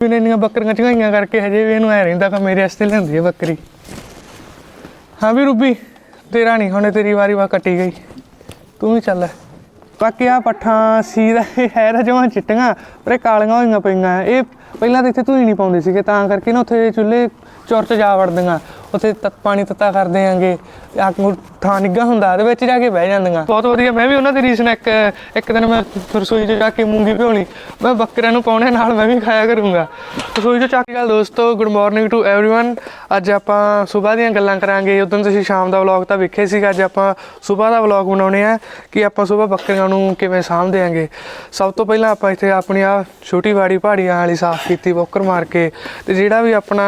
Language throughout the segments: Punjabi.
ਵੀ ਇੰਨੀਆਂ ਬੱਕਰੀਆਂ ਚਗਾਈਆਂ ਕਰਕੇ ਹਜੇ ਵੀ ਇਹਨੂੰ ਐ ਰਹਿੰਦਾ ਕਿ ਮੇਰੇ ਵਾਸਤੇ ਲਿਆਂਦੀ ਹੈ ਬੱਕਰੀ। ਹਾਂ ਵੀ ਰੂਬੀ, ਤੇਰਾ ਨਹੀਂ ਹੁਣੇ ਤੇਰੀ ਵਾਰੀ ਵਾ ਕੱਟੀ ਗਈ। ਤੂੰ ਵੀ ਚੱਲ। ਬਾਕੀ ਆ ਪੱਠਾਂ ਸੀ ਦਾ ਇਹ ਹੈ ਤਾਂ ਚਿੱਟੀਆਂ ਪਰ ਇਹ ਕਾਲੀਆਂ ਹੋਈਆਂ ਪਈਆਂ। ਇਹ ਪਹਿਲਾਂ ਤਾਂ ਇੱਥੇ ਧੂਈ ਨਹੀਂ ਪਾਉਂਦੇ ਸੀਗੇ, ਤਾਂ ਕਰਕੇ ਨਾ ਉੱਥੇ ਚੁੱਲ੍ਹੇ ਚੁਰ ਚ ਜਾ ਵੜਦੀਆਂ। ਉੱਥੇ ਤੱਤ ਪਾਣੀ ਤੱਤਾ ਕਰਦੇ ਆਂਗੇ ਆਕ ਨੂੰ ਥਾਂ ਨਿੱਗਾ ਹੁੰਦਾ ਉਹਦੇ ਵਿੱਚ ਜਾ ਕੇ ਬਹਿ ਜਾਂਦੀਆਂ ਬਹੁਤ ਵਧੀਆ ਮੈਂ ਵੀ ਉਹਨਾਂ ਦੀ ਰੀਸ ਨਾਲ ਇੱਕ ਇੱਕ ਦਿਨ ਮੈਂ ਰਸੋਈ 'ਚ ਜਾ ਕੇ ਮੂੰਗੀ ਭਿਉਣੀ ਮੈਂ ਬੱਕਰਿਆਂ ਨੂੰ ਪਾਉਣੇ ਨਾਲ ਮੈਂ ਵੀ ਖਾਇਆ ਕਰੂੰਗਾ ਰਸੋਈ 'ਚ ਚੱਕ ਕੇ ਗੱਲ ਦੋਸਤੋ ਗੁੱਡ ਮਾਰਨਿੰਗ ਟੂ एवरीवन ਅੱਜ ਆਪਾਂ ਸਵੇਰ ਦੀਆਂ ਗੱਲਾਂ ਕਰਾਂਗੇ ਉਦੋਂ ਤੁਸੀਂ ਸ਼ਾਮ ਦਾ ਵਲੌਗ ਤਾਂ ਵੇਖਿਆ ਸੀਗਾ ਅੱਜ ਆਪਾਂ ਸਵੇਰ ਦਾ ਵਲੌਗ ਬਣਾਉਣੇ ਆ ਕਿ ਆਪਾਂ ਸਵੇਰ ਬੱਕਰੀਆਂ ਨੂੰ ਕਿਵੇਂ ਸਾਂਭਦੇ ਆਂਗੇ ਸਭ ਤੋਂ ਪਹਿਲਾਂ ਆਪਾਂ ਇੱਥੇ ਆਪਣੀ ਆ ਛੋਟੀ ਵਾੜੀ ਪਹਾੜੀਆਂ ਵਾਲੀ ਸਾਫ਼ ਕੀਤੀ ਬੋਕਰ ਮਾਰ ਕੇ ਤੇ ਜਿਹੜਾ ਵੀ ਆਪਣਾ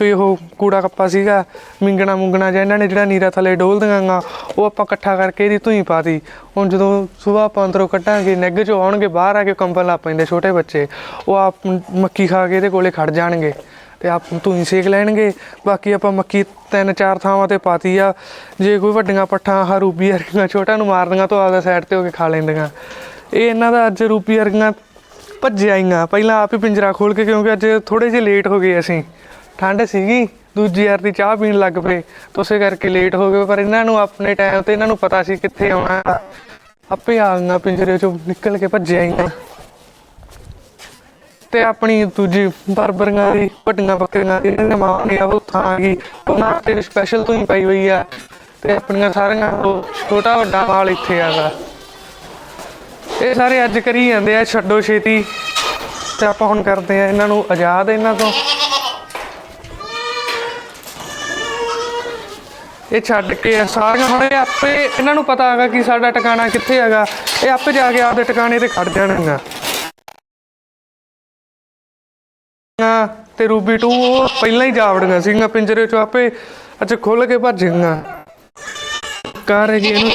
ਕੋਈ ਉਹ ਕੂੜਾ ਕੱਪਾ ਸੀਗਾ, ਮਿੰਗਣਾ ਮੁੰਗਣਾ ਜਾਂ ਇਹਨਾਂ ਨੇ ਜਿਹੜਾ ਨੀਰਾ ਥੱਲੇ ਡੋਲ ਦਿਆਂਗਾ, ਉਹ ਆਪਾਂ ਇਕੱਠਾ ਕਰਕੇ ਇਹਦੀ ਧੂਈ ਪਾਤੀ ਹੁਣ ਜਦੋਂ ਸਵੇਰ ਆਪਾਂ ਅੰਦਰੋਂ ਕੱਢਾਂਗੇ ਨਿੱਘ ਚੋਂ ਆਉਣਗੇ, ਬਾਹਰ ਆ ਕੇ ਕੰਬਲ ਲਾ ਪੈਂਦੇ ਛੋਟੇ ਬੱਚੇ, ਉਹ ਆਪ ਮੱਕੀ ਖਾ ਕੇ ਇਹਦੇ ਕੋਲੇ ਖੜ ਜਾਣਗੇ ਤੇ ਆਪ ਧੂਈ ਸੇਕ ਲੈਣਗੇ। ਬਾਕੀ ਆਪਾਂ ਮੱਕੀ ਤਿੰਨ ਚਾਰ ਥਾਵਾਂ ਤੇ ਪਾਤੀ ਆ। ਜੇ ਕੋਈ ਵੱਡੀਆਂ ਪੱਠਾਂ ਆਹ ਰੂਬੀ ਵਰਗੀਆਂ ਛੋਟਾ ਨੂੰ ਮਾਰਦੀਆਂ ਤਾਂ ਆਪਦਾ ਸਾਈਡ ਤੇ ਹੋ ਕੇ ਖਾ ਲੈਂਦੀਆਂ। ਇਹ ਇਹਨਾਂ ਦਾ ਅੱਜ ਰੂਬੀ ਵਰਗੀਆਂ ਭੱਜਿਆ ਆਈਆਂ ਪਹਿਲਾਂ ਆਪ ਹੀ ਪਿੰਜਰਾ ਖੋਲ ਕੇ ਕਿਉਂਕਿ ਅੱਜ ਥੋੜੇ ਜਿਹੇ ਲੇਟ ਹੋ ਗਏ ਅਸੀਂ। ਠੰਡ ਸੀਗੀ, ਦੂਜੀ ਵਾਰ ਦੀ ਚਾਹ ਪੀਣ ਲੱਗ ਪਏ। ਤਾਂ ਕਰਕੇ ਲੇਟ ਹੋ ਗਏ, ਪਰ ਇਹਨਾਂ ਨੂੰ ਆਪਣੇ ਟਾਈਮ ਤੇ ਇਹਨਾਂ ਨੂੰ ਪਤਾ ਸੀ ਕਿੱਥੇ ਆਉਣਾ। ਆਪੇ ਆ ਗਈਆਂ ਪਿੰਜਰੇ ਚੋਂ ਨਿਕਲ ਕੇ ਭੱਜਿਆ ਆਈਆਂ ਤੇ ਆਪਣੀ ਦੂਜੀ ਬਰਬਰੀਆਂ ਦੀ, ਵੱਡੀਆਂ ਬੱਕਰੀਆਂ ਦੀ, ਇਹਨਾਂ ਦੇ ਮਾਂ ਨੇ ਉਹ ਥਾਂ ਆ ਗਈ ਉਹਨਾਂ ਤੇ ਸਪੈਸ਼ਲ ਤੋਂ ਹੀ ਪਾਈ ਹੋਈ ਆ। ਤੇ ਆਪਣੀਆਂ ਸਾਰੀਆਂ ਉਹ ਛੋਟਾ ਵੱਡਾ ਮਾਲ ਇੱਥੇ ਆਗਾ ਇਹ ਸਾਰੇ ਅੱਜ ਕਰੀ ਜਾਂਦੇ ਆ, ਛੱਡੋ ਛੇਤੀ। ਤੇ ਆਪਾਂ ਹੁਣ ਕਰਦੇ ਆ ਇਹਨਾਂ ਨੂੰ ਆਜ਼ਾਦ ਇਹਨਾਂ ਤੋਂ। ਇਹ ਛੱਡ ਕੇ ਸਾਰੀਆਂ। ਹੁਣ ਇਹ ਆਪੇ, ਇਹਨਾਂ ਨੂੰ ਪਤਾ ਹੈਗਾ ਕਿ ਸਾਡਾ ਟਿਕਾਣਾ ਕਿੱਥੇ ਹੈਗਾ। ਇਹ ਆਪੇ ਜਾ ਕੇ ਆਪਦੇ ਟਿਕਾਣੇ ਤੇ ਖੜ ਜਾਣਗੀਆਂ। ਆ ਤੇ ਰੂਬੀ ਟੂ, ਉਹ ਪਹਿਲਾਂ ਹੀ ਜਾ ਵੜੀਆਂ ਸੀਗੀਆਂ ਪਿੰਜਰੇ ਚੋਂ ਆਪੇ। ਅੱਛਾ ਖੁੱਲ ਕੇ ਭੱਜ ਗਈਆਂ। ਕਾਰ ਹੈਗੀ ਇਹਨੂੰ।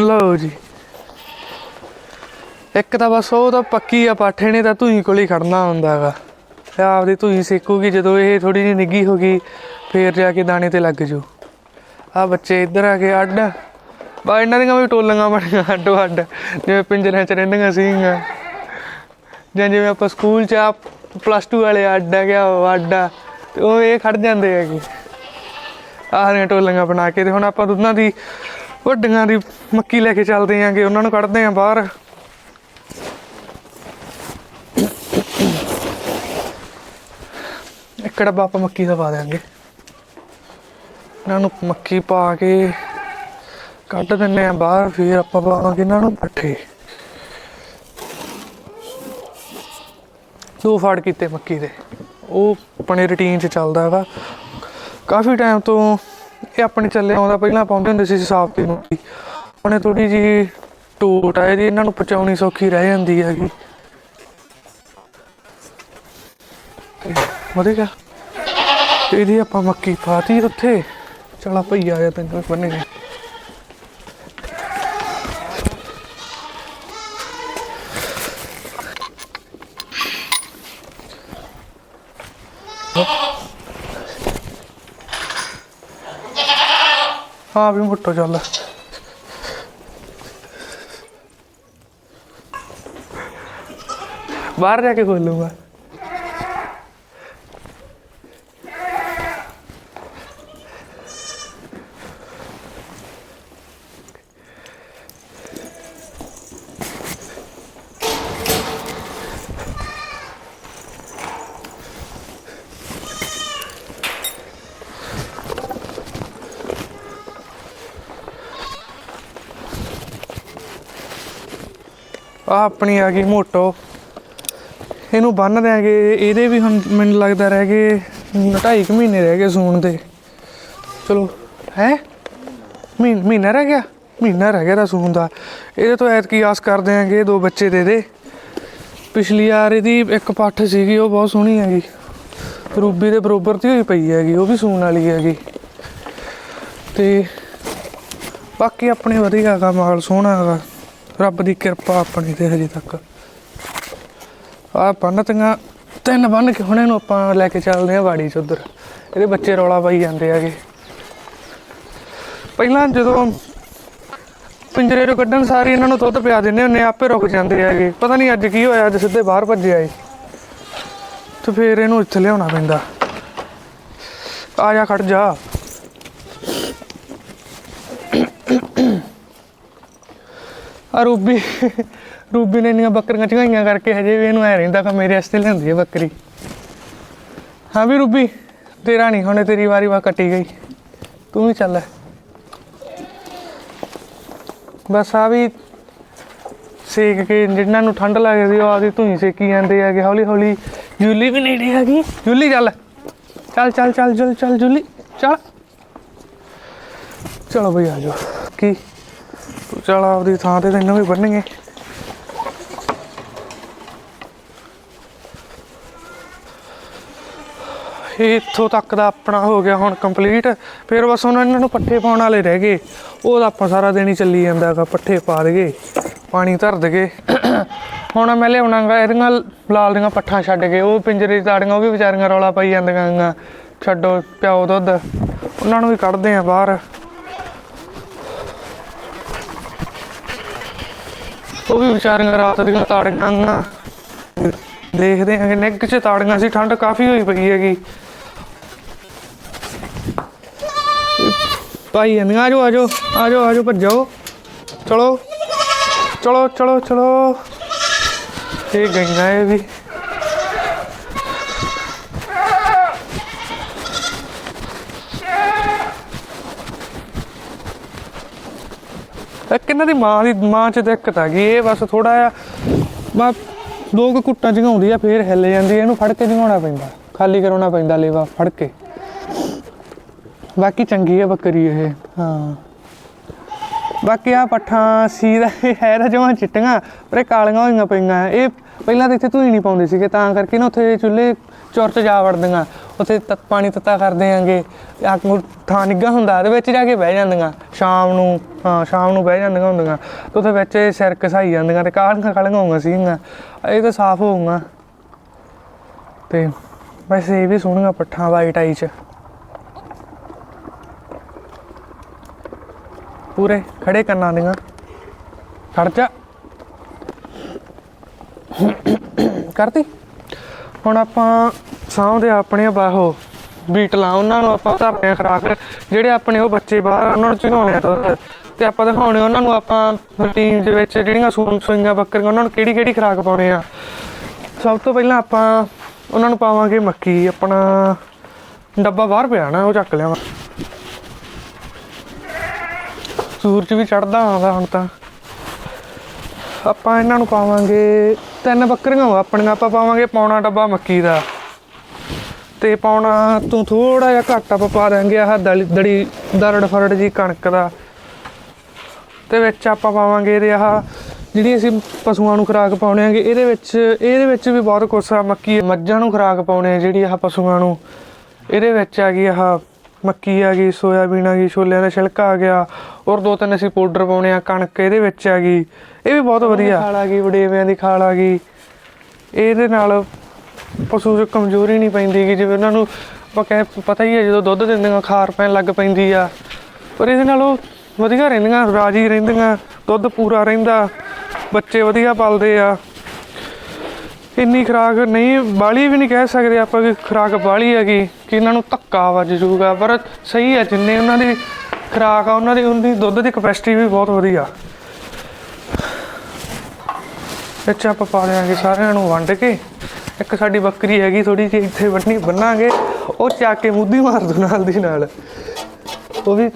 ਲਓ ਜੀ। ਇੱਕ ਤਾਂ ਬਸ ਉਹ ਤਾਂ ਪੱਕੀ ਆ, ਪਾਠੇ ਨੇ ਤਾਂ ਧੂਈ ਕੋਲ ਹੀ ਖੜਨਾ ਹੁੰਦਾ ਤੇ ਆਪਦੀ ਧੂਈ ਸੇਕੂਗੀ ਜਦੋਂ ਇਹ ਥੋੜੀ ਜਿਹੀ ਨਿੱਗੀ ਹੋ ਗਈ, ਫੇਰ ਜਾ ਕੇ ਦਾਣੇ ਤੇ ਲੱਗ ਜੂ ਆ ਬੱਚੇ ਇੱਧਰ ਆ ਕੇ ਅੱਡ। ਬਾ, ਇਹਨਾਂ ਦੀਆਂ ਵੀ ਟੋਲੀਆਂ ਬਣੀਆਂ ਅੱਡੋ ਅੱਡ, ਜਿਵੇਂ ਪਿੰਜਰਿਆਂ 'ਚ ਰਹਿੰਦੀਆਂ ਸੀਗੀਆਂ। ਜਾਂ ਜਿਵੇਂ ਆਪਾਂ ਸਕੂਲ 'ਚ ਆ ਪਲੱਸ 2 ਵਾਲੇ ਅੱਡ ਆ ਗਿਆ ਅੱਡ ਆ, ਤੇ ਉਹ ਇਹ ਖੜ ਜਾਂਦੇ ਹੈਗੇ। ਆਹ ਨੇ ਟੋਲੀਆਂ ਬਣਾ ਕੇ, ਤੇ ਹੁਣ ਆਪਾਂ ਦੋਨਾਂ ਦੀ ਵੱਡੀਆਂ ਦੀ ਮੱਕੀ ਲੈ ਕੇ ਚੱਲਦੇ ਆਂਗੇ, ਉਹਨਾਂ ਨੂੰ ਕੱਢਦੇ ਆਂ ਬਾਹਰ। ਇੱਕ ਡੱਬਾ ਆਪਾਂ ਮੱਕੀ ਦਾ ਪਾ ਦਿਆਂਗੇ। ਇਹਨਾਂ ਨੂੰ ਮੱਕੀ ਪਾ ਕੇ ਕੱਢ ਦਿੰਨੇ ਆ ਬਾਹਰ, ਫਿਰ ਆਪਾਂ ਪਾਵਾਂਗੇ ਇਹਨਾਂ ਨੂੰ ਪੱਠੇ। ਦੋ ਫਾੜ ਕੀਤੇ ਮੱਕੀ ਦੇ। ਉਹ ਆਪਣੇ ਰੁਟੀਨ 'ਚ ਚੱਲਦਾ ਹੈਗਾ। ਕਾਫੀ ਟਾਈਮ ਤੋਂ ਇਹ ਆਪਣੇ ਚੱਲੇ ਆਉਂਦਾ, ਪਹਿਲਾਂ ਪਾਉਂਦੇ ਹੁੰਦੇ ਸੀ ਸਾਫ਼ ਤੇ ਮੱਕੀ ਉਹਨੇ ਥੋੜੀ ਜੀ ਟੋਟ ਆ ਇਹਦੀ ਇਹਨਾਂ ਨੂੰ ਪਚਾਉਣੀ ਸੌਖੀ ਰਹਿ ਜਾਂਦੀ ਹੈਗੀ। ਵਧੀਆ ਤੇ ਇਹਦੀ ਆਪਾਂ ਮੱਕੀ ਪਾਤੀ ਉੱਥੇ। ਚਲਾ ਭਈਆ ਆ ਤੈਨੂੰ ਬੰਨੇ। ਆ ਵੀ ਮੁੱਟੋ ਚੱਲ। ਬਾਹਰ ਜਾ ਕੇ ਖੋਲੂਗਾ। ਆ ਆਪਣੀ ਆ ਗਈ ਮੋਟੋ। ਇਹਨੂੰ ਬੰਨ ਦਿਆਂਗੇ। ਇਹਦੇ ਵੀ ਹੁਣ ਮੈਨੂੰ ਲੱਗਦਾ ਰਹਿ ਗਏ ਢਾਈ ਕੁ ਮਹੀਨੇ ਰਹਿ ਗਏ ਸੂਣ ਦੇ। ਚਲੋ, ਹੈ? ਮਹੀਨਾ ਰਹਿ ਗਿਆ? ਮਹੀਨਾ ਰਹਿ ਗਿਆ ਦਾ ਸੂਣ ਦਾ। ਇਹਦੇ ਤੋਂ ਐਤਕੀ ਆਸ ਕਰਦੇ ਦਿਆਂਗੇ ਦੋ ਬੱਚੇ ਦੇ ਦੇ। ਪਿਛਲੀ ਵਾਰ ਇਹਦੀ ਇੱਕ ਪੱਠ ਸੀਗੀ, ਉਹ ਬਹੁਤ ਸੋਹਣੀ ਹੈਗੀ। ਰੂਬੀ ਦੇ ਬਰੋਬਰ ਦੀ ਹੋਈ ਪਈ ਹੈਗੀ, ਉਹ ਵੀ ਸੂਣ ਵਾਲੀ ਹੈਗੀ। ਤੇ ਬਾਕੀ ਆਪਣੇ ਵਧੀਆ ਹੈਗਾ ਮਾਲ ਸੋਹਣਾ ਹੈਗਾ। ਰੱਬ ਦੀ ਕਿਰਪਾ ਆਪਣੀ ਤੇ ਹਜੇ ਤੱਕ। ਆ ਪੰਨਤੀਆਂ ਤਿੰਨ ਬੰਨ ਕੇ ਹੁਣ ਇਹਨੂੰ ਆਪਾਂ ਲੈ ਕੇ ਚੱਲਦੇ ਆ ਬਾੜੀ ਚ ਉਧਰ। ਇਹਦੇ ਬੱਚੇ ਰੌਲਾ ਪਾਈ ਜਾਂਦੇ ਆਗੇ ਪਹਿਲਾਂ ਜਦੋਂ ਪਿੰਜਰੇ ਚੋਂ ਕੱਢਣ ਸਾਰੀ ਇਹਨਾਂ ਨੂੰ ਦੁੱਧ ਪਿਆ ਦਿੰਦੇ ਹੁੰਨੇ ਆਪੇ ਰੁਕ ਜਾਂਦੇ ਆਗੇ ਪਤਾ ਨਹੀਂ ਅੱਜ ਕੀ ਹੋਇਆ, ਅੱਜ ਸਿੱਧੇ ਬਾਹਰ ਭੱਜੇ ਆਏ। ਤੇ ਫੇਰ ਇਹਨੂੰ ਇੱਥੇ ਲਿਆਉਣਾ ਪੈਂਦਾ। ਆ ਜਾ ਖੜ ਜਾ। ਆ ਰੂਬੀ ਰੂਬੀ ਨੇ ਇੰਨੀਆਂ ਬੱਕਰੀਆਂ ਚੰਗਾਈਆਂ ਕਰਕੇ ਹਜੇ ਵੀ ਇਹਨੂੰ ਐ ਰਹਿੰਦਾ ਕਿ ਮੇਰੇ ਵਾਸਤੇ ਲਿਆਂਦੀ ਹੈ ਬੱਕਰੀ। ਹਾਂ ਵੀ ਰੂਬੀ, ਤੇਰਾ ਨਹੀਂ ਹੁਣੇ ਤੇਰੀ ਵਾਰੀ ਵਾ ਕੱਟੀ ਗਈ। ਤੂੰ ਵੀ ਚੱਲ। ਬਸ ਆ ਵੀ ਸੇਕ ਕੇ ਜਿਨ੍ਹਾਂ ਨੂੰ ਠੰਡ ਲੱਗਦੀ ਉਹ ਆਦੀ ਧੂਈ ਸੇਕੀ ਜਾਂਦੇ ਹੈਗੇ। ਹੌਲੀ ਹੌਲੀ ਜੁਲੀ ਵੀ ਨੇੜੇ ਹੈਗੀ ਜੁਲੀ ਚੱਲ। ਚੱਲ ਚੱਲ ਚੱਲ ਚੱਲ ਚੱਲ, ਜੁਲੀ। ਚੱਲ। ਚਲੋ ਬਈ ਆ ਜਾਓ। ਕੀ? ਚੱਲ ਆਪਦੀ ਥਾਂ ਤੇ ਤੈਨੂੰ ਵੀ ਬੰਨਣਗੇ ਇਹ ਇੱਥੋਂ ਤੱਕ ਦਾ ਆਪਣਾ ਹੋ ਗਿਆ ਹੁਣ ਕੰਪਲੀਟ ਫਿਰ ਬਸ ਹੁਣ ਇਹਨਾਂ ਨੂੰ ਪੱਠੇ ਪਾਉਣ ਵਾਲੇ ਰਹਿ ਗਏ। ਉਹ ਤਾਂ ਆਪਾਂ ਸਾਰਾ ਦਿਨ ਹੀ ਚੱਲੀ ਜਾਂਦਾ ਹੈਗਾ, ਪੱਠੇ ਪਾ ਦਗੇ, ਪਾਣੀ ਧਰ ਦਗੇ। ਹੁਣ ਮੈਂ ਲਿਆਉਣਾਗਾ, ਇਹਦੀਆਂ ਲਾਲ ਦੀਆਂ ਪੱਠਾਂ ਛੱਡ ਕੇ, ਉਹ ਪਿੰਜਰੇ ਤਾੜੀਆਂ, ਉਹ ਵੀ ਵਿਚਾਰੀਆਂ ਰੌਲਾ ਪਾਈ ਜਾਂਦੀਆਂ ਗੀਆਂ ਛੱਡੋ ਪਿਓ ਦੁੱਧ, ਉਹਨਾਂ ਨੂੰ ਵੀ ਕੱਢਦੇ ਆ ਬਾਹਰ। ਉਹ ਵੀ ਵਿਚਾਰੀਆਂ ਰਾਤ ਦੀਆਂ ਤਾੜੀਆਂ ਗੀਆਂ ਦੇਖਦੇ ਹਾਂ ਕਿ ਨਿੱਘ 'ਚ ਤਾੜੀਆਂ ਸੀ, ਠੰਡ ਕਾਫੀ ਹੋਈ ਪਈ ਹੈਗੀ। ਭਾਈ ਜਾਂਦੀਆਂ ਆਜੋ ਆਜੋ ਆਜੋ ਆਜੋ ਭੱਜੋ ਚਲੋ ਚਲੋ ਚਲੋ ਚਲੋ। ਇਹ ਗਈਆਂ ਇਹ ਵੀ। ਇਹ ਕਿੰਨਾਂ ਦੀ ਮਾਂ ਦੀ ਮਾਂ ਚ ਦਿੱਕਤ ਆ ਗਈ ਇਹ ਬਸ ਥੋੜਾ ਜਿਹਾ ਬਸ ਦੋ ਕੁੱਟਾਂ ਝਗਾਉਂਦੀ ਆ ਫੇਰ ਹਿੱਲ ਜਾਂਦੀ ਆ, ਇਹਨੂੰ ਫੜ ਕੇ ਜਗਾਉਣਾ ਪੈਂਦਾ ਖਾਲੀ ਕਰਾਉਣਾ ਪੈਂਦਾ ਲੇਵਾ ਫੜ ਕੇ। ਬਾਕੀ ਚੰਗੀ ਆ ਬੱਕਰੀ ਇਹ ਹਾਂ। ਬਾਕੀ ਆ ਪੱਠਾਂ ਸੀ ਦਾ ਇਹ ਹੈ ਤਾਂ ਜਮਾਂ ਚਿੱਟੀਆਂ ਪਰ ਇਹ ਕਾਲੀਆਂ ਹੋਈਆਂ ਪਈਆਂ ਇਹ ਪਹਿਲਾਂ ਤਾਂ ਇੱਥੇ ਧੂਈ ਨਹੀਂ ਪਾਉਂਦੇ ਸੀਗੇ ਤਾਂ ਕਰਕੇ ਨਾ ਉੱਥੇ ਚੁੱਲ੍ਹੇ ਚੁਰ ਚ ਜਾ ਵੜਦੀਆਂ। ਉੱਥੇ ਤੱਤ ਪਾਣੀ ਤੱਤਾ ਕਰਦੇ ਆਂਗੇ ਆ ਥਾਂ ਨਿੱਗਾ ਹੁੰਦਾ, ਉਹਦੇ ਵਿੱਚ ਜਾ ਕੇ ਬਹਿ ਜਾਂਦੀਆਂ, ਸ਼ਾਮ ਨੂੰ, ਹਾਂ, ਸ਼ਾਮ ਨੂੰ ਬਹਿ ਜਾਂਦੀਆਂ ਹੁੰਦੀਆਂ, ਤੇ ਉਹਦੇ ਵਿੱਚ ਸਿਰ ਘਸਾਈ ਜਾਂਦੀਆਂ ਤੇ ਕਾਲੀਆਂ ਕਾਲੀਆਂ ਹੋਈਆਂ ਸੀਗੀਆਂ, ਇਹ ਤਾਂ ਸਾਫ਼ ਹੋਊਗਾ ਤੇ ਵੈਸੇ ਇਹ ਵੀ ਸੋਹਣੀਆਂ ਪੱਠਾਂ ਵਾਈਟ ਆਈ ਚ। ਪੂਰੇ ਖੜੇ ਕੰਨਾਂ ਦੀਆਂ। ਖੜ ਜਾ। ਕਰਤੀ। ਹੁਣ ਆਪਾਂ ਸਾਹਮਣੇ ਆਪਣੇ ਬਾਹੋ। ਬੀਟਲਾਂ ਉਹਨਾਂ ਨੂੰ ਆਪਾਂ ਧਰਨੇ ਆ ਖਰਾਕ ਜਿਹੜੇ ਆਪਣੇ ਉਹ ਬੱਚੇ ਬਾਹਰ ਉਹਨਾਂ ਨੂੰ ਚਗਾਉਣੇ ਆ ਤੇ ਆਪਾਂ ਦਿਖਾਉਣੇ ਉਹਨਾਂ ਨੂੰ ਆਪਾਂ ਰੂਟੀਨ ਦੇ ਵਿੱਚ ਜਿਹੜੀਆਂ ਸੂਣ ਸੂਈਆਂ ਬੱਕਰੀਆਂ, ਉਹਨਾਂ ਨੂੰ ਕਿਹੜੀ ਕਿਹੜੀ ਖਰਾਕ ਪਾਉਣੇ ਆ। ਸਭ ਤੋਂ ਪਹਿਲਾਂ ਆਪਾਂ ਉਹਨਾਂ ਨੂੰ ਪਾਵਾਂਗੇ ਮੱਕੀ, ਆਪਣਾ ਡੱਬਾ ਬਾਹਰ ਪਿਆ ਨਾ, ਉਹ ਚੱਕ ਲਿਆਵਾਂ। ਸੂਰਜ ਵੀ ਚੜਦਾ ਆਉਂਦਾ ਹੁਣ ਤਾਂ। ਆਪਾਂ ਇਹਨਾਂ ਨੂੰ ਪਾਵਾਂਗੇ ਤਿੰਨ ਬੱਕਰੀਆਂ ਵਾ ਆਪਣੀਆਂ ਆਪਾਂ ਪਾਵਾਂਗੇ ਪੌਣਾ ਡੱਬਾ ਮੱਕੀ ਦਾ। ਤੇ ਪੌਣਾ ਤੋਂ ਥੋੜਾ ਜਿਹਾ ਘੱਟ ਆਪਾਂ ਪਾ ਦਾਂਗੇ ਆਹ ਦੜੀ ਦਰੜ ਫਰੜ ਜੀ ਕਣਕ ਦਾ। ਤੇ ਵਿੱਚ ਆਪਾਂ ਪਾਵਾਂਗੇ ਇਹਦੇ ਆਹ ਜਿਹੜੀ ਅਸੀਂ ਪਸ਼ੂਆਂ ਨੂੰ ਖੁਰਾਕ ਪਾਉਣੇ ਆਂਗੇ ਇਹਦੇ ਵਿੱਚ ਇਹਦੇ ਵਿੱਚ ਵੀ ਬਹੁਤ ਕੁਛ ਆ ਮੱਕੀ ਮੱਝਾਂ ਨੂੰ ਖੁਰਾਕ ਪਾਉਣੇ ਆ ਜਿਹੜੀ ਆਹ ਪਸ਼ੂਆਂ ਨੂੰ। ਇਹਦੇ ਵਿੱਚ ਆ ਗਈ ਆਹ ਮੱਕੀ ਆ ਗਈ ਸੋਇਆਬੀਨ ਆ ਗਈ ਛੋਲਿਆਂ ਦਾ ਛਿਲਕਾ ਆ ਗਿਆ ਔਰ ਦੋ ਤਿੰਨ ਅਸੀਂ ਪਾਊਡਰ ਪਾਉਣੇ ਆ ਕਣਕ ਇਹਦੇ ਵਿੱਚ ਆ ਗਈ। ਇਹ ਵੀ ਬਹੁਤ ਵਧੀਆ। ਖਾਲ ਆ ਗਈ ਵਡੇਵਿਆਂ ਦੀ ਖਾਲ ਆ ਗਈ। ਇਹਦੇ ਨਾਲ ਪਸ਼ੂ 'ਚ ਕਮਜ਼ੋਰੀ ਨਹੀਂ ਪੈਂਦੀ ਕਿ ਜਿਵੇਂ ਉਹਨਾਂ ਨੂੰ ਆਪਾਂ ਕਹਿ, ਪਤਾ ਹੀ ਹੈ ਜਦੋਂ ਦੁੱਧ ਦਿੰਦੀਆਂ, ਖਾਰ ਪੈਣ ਲੱਗ ਪੈਂਦੀ ਆ। ਪਰ ਇਹਦੇ ਨਾਲ ਉਹ ਵਧੀਆ ਰਹਿੰਦੀਆਂ, ਰਾਜੀ ਰਹਿੰਦੀਆਂ, ਦੁੱਧ ਪੂਰਾ ਰਹਿੰਦਾ, ਬੱਚੇ ਵਧੀਆ ਪਲਦੇ ਆ। ਇੰਨੀ ਖੁਰਾਕ ਨਹੀਂ, ਬਾਲੀ ਵੀ ਨਹੀਂ ਕਹਿ ਸਕਦੇ ਆਪਾਂ ਕਿ ਖੁਰਾਕ ਬਾਲੀ ਹੈਗੀ, ਕਿ ਇਹਨਾਂ ਨੂੰ ਧੱਕਾ ਵੱਜ ਜੂਗਾ ਪਰ ਸਹੀ ਹੈ, ਜਿੰਨੇ ਉਹਨਾਂ ਦੀ ਖੁਰਾਕ ਆ, ਉਹਨਾਂ ਦੀ ਉਹਨਾਂ ਦੀ ਦੁੱਧ ਦੀ ਕਪੈਸਿਟੀ ਵੀ ਬਹੁਤ ਵਧੀਆ। ਵਿੱਚ ਆਪਾਂ ਪਾ ਦਿਆਂਗੇ ਸਾਰਿਆਂ ਨੂੰ ਵੰਡ ਕੇ। ਇੱਕ ਸਾਡੀ ਬੱਕਰੀ ਹੈਗੀ ਥੋੜੀ ਜਿਹੀ ਇੱਥੇ ਬੰਨੀ, ਬੰਨਾਂਗੇ, ਉਹ ਚੱਕ ਕੇ ਮੁੱਦੀ ਮਾਰ ਦੋ ਨਾਲ ਦੀ ਨਾਲ। ਉਹ ਵੀ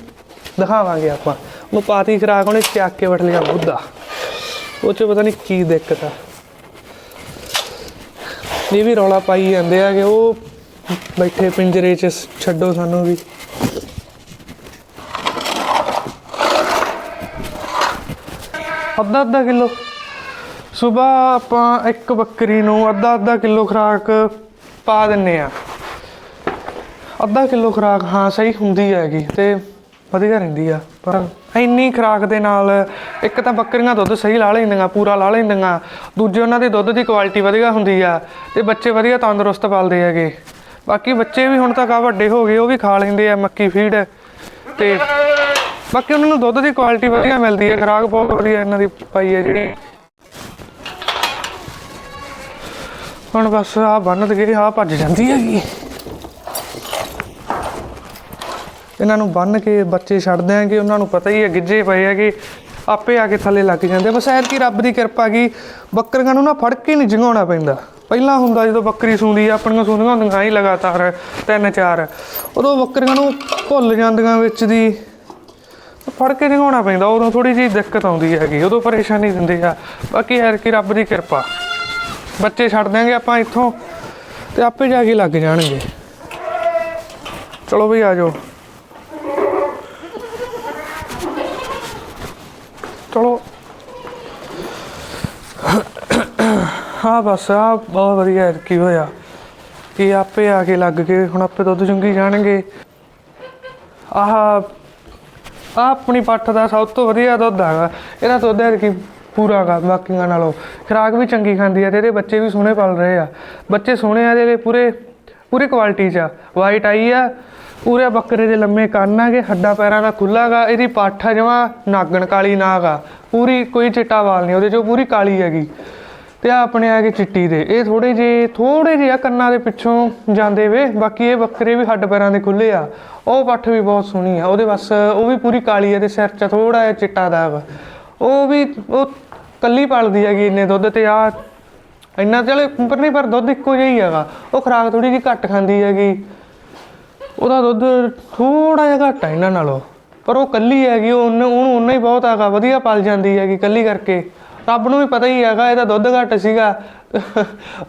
ਦਿਖਾਵਾਂਗੇ ਆਪਾਂ। ਉਹ ਪਾਤੀ ਖਰਾਕ, ਉਹਨੇ ਚੱਕ ਕੇ ਵਟ ਲਿਆ ਮੁੱਦਾ ਉਹ ਚ ਪਤਾ ਨਹੀਂ ਕੀ ਦਿੱਕਤ ਆ। ਇਹ ਵੀ ਰੌਲਾ ਪਾਈ ਜਾਂਦੇ ਆ ਕਿ ਉਹ ਬੈਠੇ ਪਿੰਜਰੇ 'ਚ ਛੱਡੋ ਸਾਨੂੰ ਵੀ। ਅੱਧਾ ਅੱਧਾ ਕਿਲੋ। ਸਵੇਰ ਆਪਾਂ ਇੱਕ ਬੱਕਰੀ ਨੂੰ ਅੱਧਾ ਅੱਧਾ ਕਿਲੋ ਖੁਰਾਕ ਪਾ ਦਿੰਨੇ ਆ। ਅੱਧਾ ਕਿਲੋ ਖੁਰਾਕ ਹਾਂ, ਸਹੀ ਹੁੰਦੀ ਹੈਗੀ ਤੇ ਵਧੀਆ ਰਹਿੰਦੀ ਆ। ਪਰ ਇੰਨੀ ਖੁਰਾਕ ਦੇ ਨਾਲ ਇੱਕ ਤਾਂ ਬੱਕਰੀਆਂ ਦੁੱਧ ਸਹੀ ਲਾ ਲੈਂਦੀਆਂ, ਪੂਰਾ ਲਾ ਲੈਂਦੀਆਂ। ਦੂਜੇ ਉਹਨਾਂ ਦੇ ਦੁੱਧ ਦੀ ਕੁਆਲਿਟੀ ਵਧੀਆ ਹੁੰਦੀ ਆ ਤੇ ਬੱਚੇ ਵਧੀਆ ਤੰਦਰੁਸਤ ਪਲਦੇ ਹੈਗੇ। ਬਾਕੀ ਬੱਚੇ ਵੀ ਹੁਣ ਤੱਕ ਆ ਵੱਡੇ ਹੋ ਗਏ, ਉਹ ਵੀ ਖਾ ਲੈਂਦੇ ਆ ਮੱਕੀ ਫੀਡ ਤੇ ਬਾਕੀ ਉਹਨਾਂ ਨੂੰ ਦੁੱਧ ਦੀ ਕੁਆਲਿਟੀ ਵਧੀਆ ਮਿਲਦੀ ਹੈ ਖੁਰਾਕ ਬਹੁਤ ਵਧੀਆ ਇਹਨਾਂ ਦੀ ਪਾਈ ਹੈ ਜਿਹੜੀ। ਹੁਣ ਬਸ ਆ ਬੰਨ ਦੇ ਆ ਭੱਜ ਜਾਂਦੀ ਹੈਗੀ। ਇਹਨਾਂ ਨੂੰ ਬੰਨ ਕੇ ਬੱਚੇ ਛੱਡ ਦਿਆਂਗੇ ਉਹਨਾਂ ਨੂੰ ਪਤਾ ਹੀ ਹੈ ਗਿੱਜੇ ਪਏ ਹੈਗੇ ਆਪੇ ਆ ਕੇ ਥੱਲੇ ਲੱਗ ਜਾਂਦੇ ਬਸ ਐਰ ਕੀ ਰੱਬ ਦੀ ਕਿਰਪਾ ਕੀ ਬੱਕਰੀਆਂ ਨੂੰ ਨਾ ਫੜ ਕੇ ਨਹੀਂ ਜੰਗਾਉਣਾ ਪੈਂਦਾ। ਪਹਿਲਾਂ ਹੁੰਦਾ ਜਦੋਂ ਬੱਕਰੀ ਸੂੰਦੀ ਆਪਣੀਆਂ ਸੂੰਦੀਆਂ ਹੁੰਦੀਆਂ ਹੀ ਲਗਾਤਾਰ, ਤਿੰਨ ਚਾਰ। ਉਦੋਂ ਬੱਕਰੀਆਂ ਨੂੰ ਭੁੱਲ ਜਾਂਦੀਆਂ ਵਿੱਚ ਦੀ। ਫੜ ਕੇ ਜੰਗਾਉਣਾ ਪੈਂਦਾ, ਉਦੋਂ ਥੋੜੀ ਜਿਹੀ ਦਿੱਕਤ ਆਉਂਦੀ ਹੈਗੀ, ਉਦੋਂ ਪਰੇਸ਼ਾਨੀ ਦਿੰਦੇ ਆ। ਬਾਕੀ ਐਰ ਕੀ ਰੱਬ ਦੀ ਕਿਰਪਾ। ਬੱਚੇ ਛੱਡ ਦਿਆਂਗੇ ਆਪਾਂ ਇੱਥੋਂ ਤੇ ਆਪੇ ਜਾ ਕੇ ਲੱਗ ਜਾਣਗੇ। ਚਲੋ ਵੀ ਆ ਜਾਓ। ਚਲੋ। ਹਾਂ ਬਸ ਆ ਬਹੁਤ ਵਧੀਆ ਕੀ ਹੋਇਆ ਕਿ ਆਪੇ ਆ ਕੇ ਲੱਗ ਕੇ ਹੁਣ ਆਪੇ ਦੁੱਧ ਚੁੰਗੀ ਜਾਣਗੇ। ਆਹ ਆ ਆਪਣੀ ਪੱਠ ਦਾ ਸਭ ਤੋਂ ਵਧੀਆ ਦੁੱਧ ਹੈਗਾ। ਇਹਦਾ ਦੁੱਧ ਹੈ ਕਿ ਪੂਰਾ ਗਾ, ਬਾਕੀਆਂ ਨਾਲੋਂ। ਖੁਰਾਕ ਵੀ ਚੰਗੀ ਖਾਂਦੀ ਆ ਤੇ ਇਹਦੇ ਬੱਚੇ ਵੀ ਸੋਹਣੇ ਪਲ ਰਹੇ ਆ। ਬੱਚੇ ਸੋਹਣੇ ਆ ਇਹਦੇ ਪੂਰੇ ਪੂਰੇ ਕੁਆਲਿਟੀ ਚ ਆ। ਵਾਈਟ ਆਈ ਆ, ਪੂਰੇ ਬੱਕਰੇ ਦੇ ਲੰਮੇ ਕੰਨ ਆਗੇ ਹੱਡਾਂ ਪੈਰਾਂ ਦਾ ਖੁੱਲਾ ਗਾ, ਇਹਦੀ ਪੱਠ ਆ ਜਮਾ ਨਾਗਣ ਕਾਲੀ ਨਾਗ ਆ। ਪੂਰੀ ਕੋਈ ਚਿੱਟਾ ਵਾਲ ਨਹੀਂ, ਉਹਦੇ ਚੋਂ ਪੂਰੀ ਕਾਲੀ ਹੈਗੀ। ਤੇ ਆ ਆਪਣੇ ਆ ਕੇ ਚਿੱਟੀ ਦੇ। ਇਹ ਥੋੜੇ ਜੇ ਥੋੜੇ ਜਿਹੇ ਆ ਕੰਨਾਂ ਦੇ ਪਿੱਛੋਂ ਜਾਂਦੇ ਵੇ, ਬਾਕੀ ਇਹ ਬੱਕਰੇ ਵੀ ਹੱਡ ਪੈਰਾਂ ਦੇ ਖੁੱਲੇ ਆ। ਉਹ ਪੱਠ ਵੀ ਬਹੁਤ ਸੋਹਣੀ ਆ, ਉਹਦੇ ਬਸ ਉਹ ਵੀ ਪੂਰੀ ਕਾਲੀ ਆ ਤੇ ਸਿਰ 'ਚ ਥੋੜਾ ਜਿਹਾ ਚਿੱਟਾ ਦਾਗ। ਉਹ ਵੀ ਉਹ ਕੱਲੀ ਪਲਦੀ ਹੈਗੀ ਇੰਨੇ ਦੁੱਧ ਤੇ ਆ ਇੰਨਾ ਚਲੇ ਉੱਪਰ ਨਹੀਂ, ਪਰ ਦੁੱਧ ਇੱਕੋ ਜਿਹਾ ਹੀ ਹੈਗਾ। ਉਹ ਖਰਾਕ ਥੋੜੀ ਜਿਹੀ ਘੱਟ ਖਾਂਦੀ ਹੈਗੀ। ਉਹਦਾ ਦੁੱਧ ਥੋੜਾ ਜਿਹਾ ਘੱਟ ਆ ਇਹਨਾਂ ਨਾਲੋਂ। ਪਰ ਉਹ ਕੱਲੀ ਹੈਗੀ, ਉਹ ਉਹਨੂੰ ਉਹਨੂੰ ਹੀ ਬਹੁਤ ਹੈਗਾ, ਵਧੀਆ ਪਲ ਜਾਂਦੀ ਹੈਗੀ ਕੱਲੀ ਕਰਕੇ। ਰੱਬ ਨੂੰ ਵੀ ਪਤਾ ਹੀ ਹੈਗਾ, ਇਹਦਾ ਦੁੱਧ ਘੱਟ ਸੀਗਾ।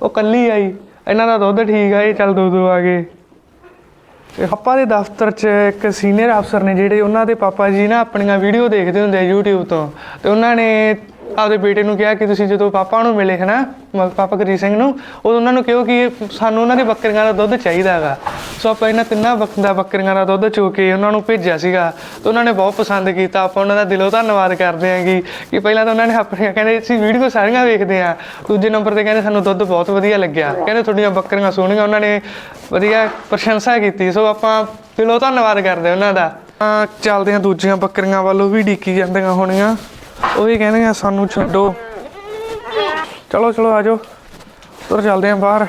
ਉਹ ਕੱਲੀ ਆਈ, ਇਹਨਾਂ ਦਾ ਦੁੱਧ ਠੀਕ ਆ, ਇਹ ਚੱਲ ਦੋ ਦੋ ਆ ਗਏ। ਤੇ ਪਾਪਾ ਦੇ ਦਫ਼ਤਰ 'ਚ ਇੱਕ ਸੀਨੀਅਰ ਅਫਸਰ ਨੇ ਜਿਹੜੇ ਉਹਨਾਂ ਦੇ ਪਾਪਾ ਜੀ ਨਾ ਆਪਣੀਆਂ ਵੀਡੀਓ ਦੇਖਦੇ ਹੁੰਦੇ ਆ YouTube ਤੋਂ, ਤੇ ਉਹਨਾਂ ਨੇ ਆਪਦੇ ਬੇਟੇ ਨੂੰ ਕਿਹਾ ਕਿ ਤੁਸੀਂ ਜਦੋਂ ਪਾਪਾ ਨੂੰ ਮਿਲੇ, ਹਨਾ, ਮ- ਪਾਪਾ ਕਰੀ ਸਿੰਘ ਨੂੰ, ਉਦੋਂ ਉਹਨਾਂ ਨੂੰ ਕਿਹਾ ਕਿ ਸਾਨੂੰ ਉਹਨਾਂ ਦੀ ਬੱਕਰੀਆਂ ਦਾ ਦੁੱਧ ਚਾਹੀਦਾ ਹੈਗਾ। ਸੋ ਆਪਾਂ ਇਹਨਾਂ ਤਿੰਨਾਂ ਬੱਕ- ਦਾ ਬੱਕਰੀਆਂ ਦਾ ਦੁੱਧ ਚੋ ਕੇ ਉਹਨਾਂ ਨੂੰ ਭੇਜਿਆ ਸੀਗਾ। ਤੇ ਉਹਨਾਂ ਨੇ ਬਹੁਤ ਪਸੰਦ ਕੀਤਾ। ਆਪਾਂ ਉਹਨਾਂ ਦਾ ਦਿਲੋਂ ਧੰਨਵਾਦ ਕਰਦੇ ਆਂਗੇ ਕਿ ਪਹਿਲਾਂ ਤਾਂ ਉਹਨਾਂ ਨੇ ਆਪਣੀਆਂ ਕਹਿੰਦੇ, ਅਸੀਂ ਵੀਡੀਓ ਸਾਰੀਆਂ ਵੇਖਦੇ ਆ ਦੂਜੇ ਨੰਬਰ ਤੇ ਕਹਿੰਦੇ, ਸਾਨੂੰ ਦੁੱਧ ਬਹੁਤ ਵਧੀਆ ਲੱਗਿਆ। ਕਹਿੰਦੇ, ਤੁਹਾਡੀਆਂ ਬੱਕਰੀਆਂ ਸੋਹਣੀਆਂ। ਉਹਨਾਂ ਨੇ ਵਧੀਆ ਪ੍ਰਸ਼ੰਸਾ ਕੀਤੀ। ਸੋ ਆਪਾਂ ਦਿਲੋਂ ਧੰਨਵਾਦ ਕਰਦੇ ਉਹਨਾਂ ਦਾ। ਚੱਲਦੇ ਆ ਦੂਜੀਆਂ ਬੱਕਰੀਆਂ ਵੱਲੋਂ ਵੀ ਡੀਕੀ ਜਾਂਦੀਆਂ ਹੋਣੀਆਂ। ਉਹੀ ਕਹਿੰਦੇ ਆ ਸਾਨੂੰ ਛੱਡੋ। ਚਲੋ ਚਲੋ ਆਜੋ ਤੁਰ ਚੱਲਦੇ ਆਂ ਬਾਹਰ।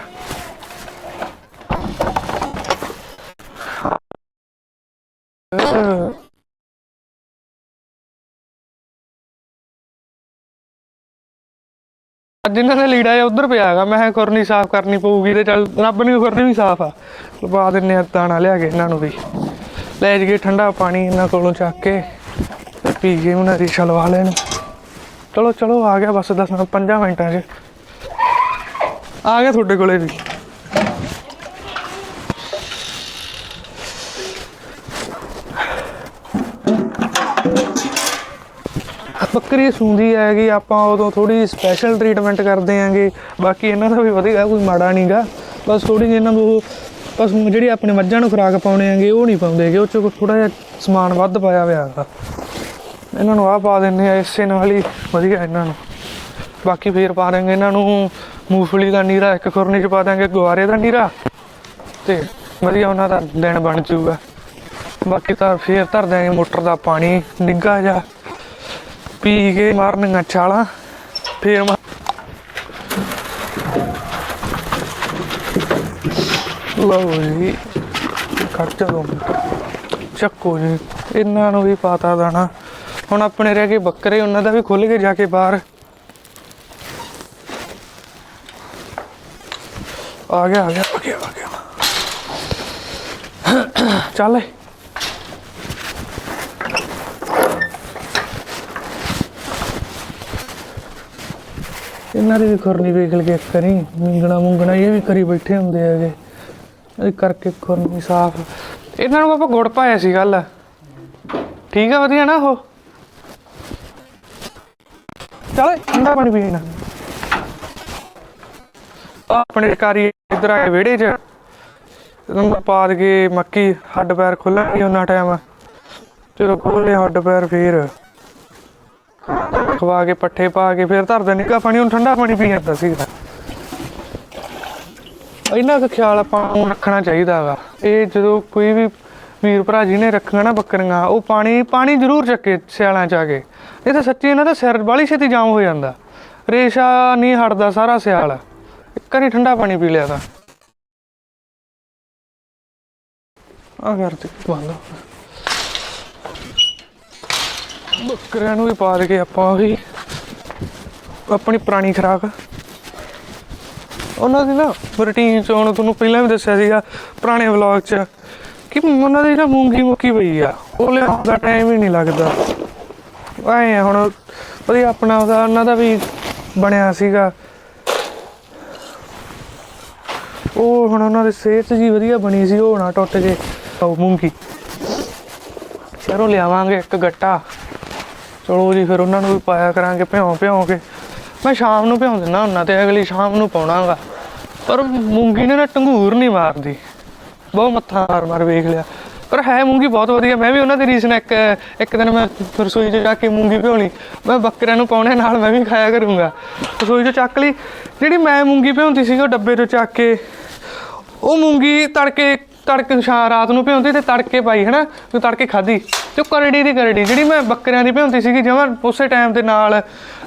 ਅੱਜ ਇਹਨਾਂ ਦਾ ਲੀੜਾ ਜਿਹਾ ਉਧਰ ਪਿਆ ਹੈਗਾ। ਮੈਂ ਕਿਹਾ ਕੁਰਨੀ ਸਾਫ਼ ਕਰਨੀ ਪਊਗੀ ਤੇ ਚੱਲ ਰੱਬ ਨੇ ਕੁਰਨੀ ਵੀ ਸਾਫ਼ ਆ। ਲਵਾ ਦਿੰਨੇ ਆ ਦਾਣਾ ਲਿਆ ਕੇ ਇਹਨਾਂ ਨੂੰ ਵੀ। ਲੈ ਜਗੇ ਠੰਡਾ ਪਾਣੀ ਇਹਨਾਂ ਕੋਲੋਂ ਚੱਕ ਕੇ। ਪੀ ਗਏ ਉਹਨਾਂ ਦੀ ਛਲਵਾ ਲੈਣ ਚਲੋ ਚਲੋ, ਆ ਗਿਆ ਬਸ 10 5 ਮਿੰਟਾਂ 'ਚ। ਆ ਗਿਆ ਤੁਹਾਡੇ ਕੋਲੇ ਵੀ। ਬੱਕਰੀ ਸੂੰਦੀ ਹੈਗੀ, ਆਪਾਂ ਉਦੋਂ ਥੋੜੀ ਸਪੈਸ਼ਲ ਟ੍ਰੀਟਮੈਂਟ ਕਰਦੇ ਆਂਗੇ ਬਾਕੀ ਇਹਨਾਂ ਦਾ ਵੀ ਵਧੀਆ, ਕੋਈ ਮਾੜਾ ਨਹੀਂਗਾ ਬਸ ਥੋੜੀ ਜਿਹੀ ਇਹਨਾਂ ਨੂੰ ਬਸ ਜਿਹੜੀ ਆਪਣੇ ਮੱਝਾਂ ਨੂੰ ਖੁਰਾਕ ਪਾਉਣੇ ਆਂਗੇ ਉਹ ਨਹੀਂ ਪਾਉਂਦੇ ਪਾਉਂਦੇਗੇ ਉਹ ਚ ਥੋੜਾ ਜਿਹਾ ਸਮਾਨ ਵੱਧ ਪਾਇਆ ਹੋਇਆ ਹੈਗਾ। ਇਹਨਾਂ ਨੂੰ ਆਹ ਪਾ ਦਿੰਦੇ ਆ, ਇਸੇ ਨਾਲ ਹੀ ਵਧੀਆ ਇਹਨਾਂ ਨੂੰ। ਬਾਕੀ ਫੇਰ ਪਾ ਦਾਂਗੇ ਇਹਨਾਂ ਨੂੰ ਮੂੰਗਫਲੀ ਦਾ ਨੀਰਾ, ਇੱਕ ਖੁਰਨੀ ਚ ਪਾ ਦਾਂਗੇ ਗੁਆਰੇ ਦਾ ਨੀਰਾ ਤੇ ਵਧੀਆ ਉਹਨਾਂ ਦਾ ਦਿਨ ਬਣ ਜਾਊਗਾ। ਬਾਕੀ ਤਾਂ ਫੇਰ ਧਰ ਦਾਂਗੇ ਮੋਟਰ ਦਾ ਪਾਣੀ, ਨਿੱਘਾ ਜਾ ਪੀ ਕੇ ਮਾਰਨੀਆਂ ਛਾਲਾਂ, ਫੇਰ ਲਓ ਜੀ ਖਰਚਾ ਦੋ। ਚੱਕੋ ਜੀ, ਇਹਨਾਂ ਨੂੰ ਵੀ ਪਾਤਾ ਦਾਣਾ। ਹੁਣ ਆਪਣੇ ਰਹਿ ਗਏ ਬੱਕਰੇ ਉਹਨਾਂ ਦਾ ਵੀ ਖੁੱਲ ਕੇ ਜਾ ਕੇ ਬਾਹਰ। ਆ ਗਿਆ ਆ ਗਿਆ ਆ ਗਿਆ ਆ ਗਿਆ। ਚੱਲ ਇਹਨਾਂ ਦੀ ਵੀ ਖੁਰਨੀ ਵੇਖ ਲਗੇ ਕਰੀ ਮਿੰਗਣਾ, ਮੁੰਗਣਾ ਇਹ ਵੀ ਕਰੀ ਬੈਠੇ ਹੁੰਦੇ ਹੈਗੇ। ਇਹ ਕਰਕੇ ਖੁਰਨੀ ਸਾਫ਼। ਇਹਨਾਂ ਨੂੰ ਆਪਾਂ ਗੁੜ ਪਾਇਆ ਸੀ ਗੱਲ ਠੀਕ ਆ, ਵਧੀਆ ਨਾ ਉਹ? ਚੱਲ, ਠੰਡਾ ਪਾਣੀ ਪੀਣਾ ਆਪਣੇ ਕਾਰੀ ਇਧਰ ਆ ਵਿਹੜੇ 'ਚ। ਇਹਨਾਂ ਪਾ ਕੇ ਮੱਕੀ, ਹੱਡ ਪੈਰ ਖੁੱਲਣਗੇ ਉਹਨਾਂ ਟਾਈਮ ਚਲੋ ਖੋਲੇ ਹੱਡ ਪੈਰ ਫੇਰ। ਖਵਾ ਕੇ, ਪੱਠੇ ਪਾ ਕੇ ਫੇਰ ਧਰਦੇ ਨਿੱਕਾ ਪਾਣੀ, ਹੁਣ ਠੰਡਾ ਪਾਣੀ ਪੀ ਜਾਂਦਾ ਸੀ। ਇਹਨਾਂ ਦਾ ਖਿਆਲ ਆਪਾਂ ਨੂੰ ਰੱਖਣਾ ਚਾਹੀਦਾ ਹੈਗਾ ਇਹ ਜਦੋਂ ਕੋਈ ਵੀ ਵੀਰ ਭਰਾ ਜੀ ਨੇ ਰੱਖੀਆਂ ਨਾ ਬੱਕਰੀਆਂ, ਉਹ ਪਾਣੀ ਪਾਣੀ ਜ਼ਰੂਰ ਚੱਕੇ ਸਿਆਲਾਂ ਚ ਆ ਕੇ। ਇਹ ਤਾਂ ਸੱਚੀ ਇਹਨਾਂ ਦਾ ਸਿਰ ਬਾਲੀ ਛੇਤੀ ਜਾਮ ਹੋ ਜਾਂਦਾ। ਰੇਸ਼ਾ ਨਹੀਂ ਹਟਦਾ ਸਾਰਾ ਸਿਆਲ। ਇੱਕ ਵਾਰੀ ਠੰਡਾ ਪਾਣੀ ਪੀ ਲਿਆ ਤਾਂ। ਆ ਕਰ ਤੇ ਬੰਦ। ਬੱਕਰਿਆਂ ਨੂੰ ਵੀ ਪਾ ਦੇ ਕੇ ਆਪਾਂ ਉਹੀ। ਆਪਣੀ ਪੁਰਾਣੀ ਖੁਰਾਕ। ਉਹਨਾਂ ਦੀ ਨਾ ਰੂਟੀਨ ਚ ਹੁਣ ਤੁਹਾਨੂੰ ਪਹਿਲਾਂ ਵੀ ਦੱਸਿਆ ਸੀਗਾ, ਪੁਰਾਣੇ ਵਲੌਗ ਚ। ਕਿ ਉਹਨਾਂ ਦੀ ਨਾ ਮੂੰਗੀ ਮੁੱਕੀ ਪਈ ਆ। ਉਹ ਲਿਆਉਣ ਦਾ ਟਾਈਮ ਹੀ ਨਹੀਂ ਲੱਗਦਾ। ਆਏ ਆ ਹੁਣ ਵਧੀਆ ਆਪਣਾ ਉਹਦਾ, ਉਹਨਾਂ ਦਾ ਵੀ ਬਣਿਆ ਸੀਗਾ। ਉਹ ਹੁਣ ਉਹਨਾਂ ਦੀ ਸਿਹਤ ਜੀ ਵਧੀਆ ਬਣੀ ਸੀ, ਉਹ ਨਾ ਟੁੱਟ ਜੇ। ਉਹ ਮੂੰਗੀ। ਸ਼ਹਿਰੋਂ ਲਿਆਵਾਂਗੇ ਇੱਕ ਗੱਟਾ। ਚਲੋ ਜੀ, ਫਿਰ ਉਹਨਾਂ ਨੂੰ ਵੀ ਪਾਇਆ ਕਰਾਂਗੇ, ਭਿਉਂ ਭਿਉਂ ਕੇ। ਮੈਂ ਸ਼ਾਮ ਨੂੰ ਭਿਉਂ ਦਿੰਦਾ ਹੁੰਦਾ ਤੇ ਅਗਲੀ ਸ਼ਾਮ ਨੂੰ ਪਾਉਣਾਗਾ। ਪਰ ਮੂੰਗੀ ਨੇ ਨਾ ਟੰਗੂਰ ਨਹੀਂ ਮਾਰਦੀ। ਬਹੁਤ ਮੱਥਾ ਮਾਰ ਮਾਰ ਵੇਖ ਲਿਆ। ਪਰ ਹੈ ਮੂੰਗੀ ਬਹੁਤ ਵਧੀਆ, ਮੈਂ ਵੀ ਉਹਨਾਂ ਦੀ ਰੀਸ ਨਾਲ ਇੱਕ ਇੱਕ ਦਿਨ ਮੈਂ ਰਸੋਈ 'ਚ ਜਾ ਕੇ ਮੂੰਗੀ ਭਿਉਣੀ। ਮੈਂ ਬੱਕਰਿਆਂ ਨੂੰ ਪਾਉਣੇ ਨਾਲ ਮੈਂ ਵੀ ਖਾਇਆ ਕਰੂੰਗਾ। ਰਸੋਈ 'ਚ ਚੱਕ ਲਈ। ਜਿਹੜੀ ਮੈਂ ਮੂੰਗੀ ਭਿਉਂਦੀ ਸੀ ਉਹ ਡੱਬੇ 'ਚੋਂ ਚੱਕ ਕੇ, ਉਹ ਮੂੰਗੀ ਤੜਕੇ ਤੜਕੇ ਸ਼ਾਮ ਰਾਤ ਨੂੰ ਭਿਉਂਦੀ ਤੇ ਤੜਕੇ ਪਾਈ, ਹਨਾ? ਤੇ ਤੜਕੇ ਖਾਧੀ। ਤੇ ਉਹ ਕਰੜੀ ਦੀ ਕਰੜੀ। ਜਿਹੜੀ ਮੈਂ ਬੱਕਰਿਆਂ ਦੀ ਭਿਉਂਦੀ ਸੀਗੀ, ਜਮਾਂ ਉਸੇ ਟਾਈਮ ਦੇ ਨਾਲ।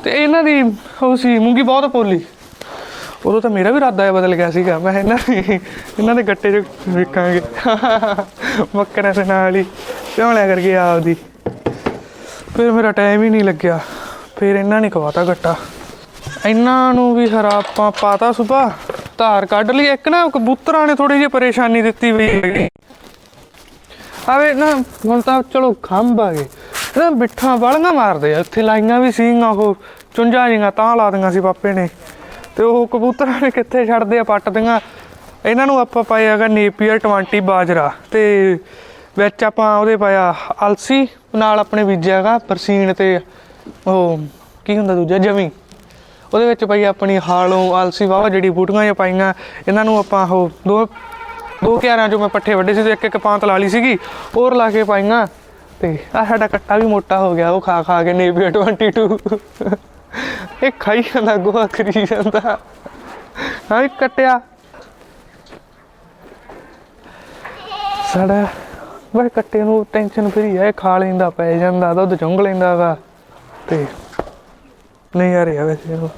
ਤੇ ਇਹਨਾਂ ਦੀ ਉਹ ਸੀ, ਮੂੰਗੀ ਬਹੁਤ ਪੋਲੀ। ਉਦੋਂ ਤਾਂ ਮੇਰਾ ਵੀ ਇਰਾਦਾ ਬਦਲ ਗਿਆ ਸੀਗਾ। ਮੈਂ ਇਹਨਾਂ ਦੀ ਇਹਨਾਂ ਦੇ ਗੱਟੇ 'ਚ ਵੇਖਾਂਗੇ। ਬੱਕਰਿਆਂ ਦੇ ਨਾਲ ਹੀ ਭਿਉਂ ਕਰਕੇ ਆਪਦੀ। ਫਿਰ ਮੇਰਾ ਟਾਈਮ ਹੀ ਨਹੀਂ ਲੱਗਿਆ। ਫਿਰ ਇਹਨਾਂ ਨੇ ਖਵਾਤਾ ਗੱਟਾ। ਇਹਨਾਂ ਨੂੰ ਵੀ ਹਰਾ ਆਪਾਂ ਪਾਤਾ ਸੁਬਾ। ਧਾਰ ਕੱਢ ਲਈ। ਇੱਕ ਨਾ ਕਬੂਤਰਾਂ ਨੇ ਥੋੜੀ ਜਿਹੀ ਪਰੇਸ਼ਾਨੀ ਦਿੱਤੀ ਵੀ ਹੈਗੀ। ਆਵੇ ਨਾ, ਹੁਣ ਤਾਂ ਚਲੋ ਖੰਭ ਆ ਗਏ। ਨਾ ਬਿੱਠਾਂ ਵਾਲੀਆਂ ਮਾਰਦੇ ਆ। ਇੱਥੇ ਲਾਈਆਂ ਵੀ ਸੀਗੀਆਂ ਉਹ। ਚੁੰਝਾਂ ਜੀਆਂ ਤਾਂ ਲਾ ਦਿੰਗਾ ਸੀ ਪਾਪੇ ਨੇ। ਤੇ ਉਹ ਕਬੂਤਰਾਂ ਨੇ ਕਿੱਥੇ ਛੱਡਦੇ ਆ ਪੱਟਦੀਆਂ ਇਹਨਾਂ ਨੂੰ ਆਪਾਂ ਪਾਇਆ ਹੈਗਾ ਨੇਪੀਅਰ 20 ਬਾਜਰਾ ਤੇ ਵਿੱਚ ਆਪਾਂ ਉਹਦੇ ਪਾਇਆ ਅਲਸੀ, ਨਾਲ ਆਪਣੇ ਬੀਜਿਆ ਹੈਗਾ ਬਰਸੀਨ ਤੇ ਉਹ ਕੀ ਹੁੰਦਾ ਦੂਜਾ, ਜਮੀ। ਉਹਦੇ ਵਿੱਚ ਪਈ ਆਪਣੀ ਹਾਲੋਂ ਆਲਸੀ ਵਾਵਾ ਜਿਹੜੀ ਬੂਟੀਆਂ ਜਿਹਾ ਪਾਈਆਂ। ਇਹਨਾਂ ਨੂੰ ਆਪਾਂ ਉਹ ਦੋ ਦੋ ਕਿਆਰਾਂ ਚੋਂ ਮੈਂ ਪੱਠੇ ਵੱਡੇ ਸੀ ਤੇ ਇੱਕ ਇੱਕ ਪਾਂਤ ਲਾ ਲਈ ਸੀਗੀ। ਹੋਰ ਲਾ ਕੇ ਪਾਈਆਂ ਤੇ ਆ ਸਾਡਾ ਕੱਟਾ ਵੀ ਮੋਟਾ ਹੋ ਗਿਆ, ਉਹ ਖਾ ਖਾ ਕੇ ਨੇਵੀ 22 ਇਹ ਖਾਈ ਜਾਂਦਾ ਗੋਹਾ ਕਰੀ ਜਾਂਦਾ। ਹਾਂ ਕੱਟਿਆ। ਸਾਡਾ ਬੜੇ ਕੱਟੇ ਨੂੰ ਟੈਨਸ਼ਨ ਫਰੀ ਹੈ ਖਾ ਲੈਂਦਾ, ਪੈ ਜਾਂਦਾ, ਦੁੱਧ ਚੁੰਗ ਲੈਂਦਾ ਵਾ। ਤੇ ਨਹੀਂ ਆ ਰਿਹਾ ਵੈਸੇ ਉਹ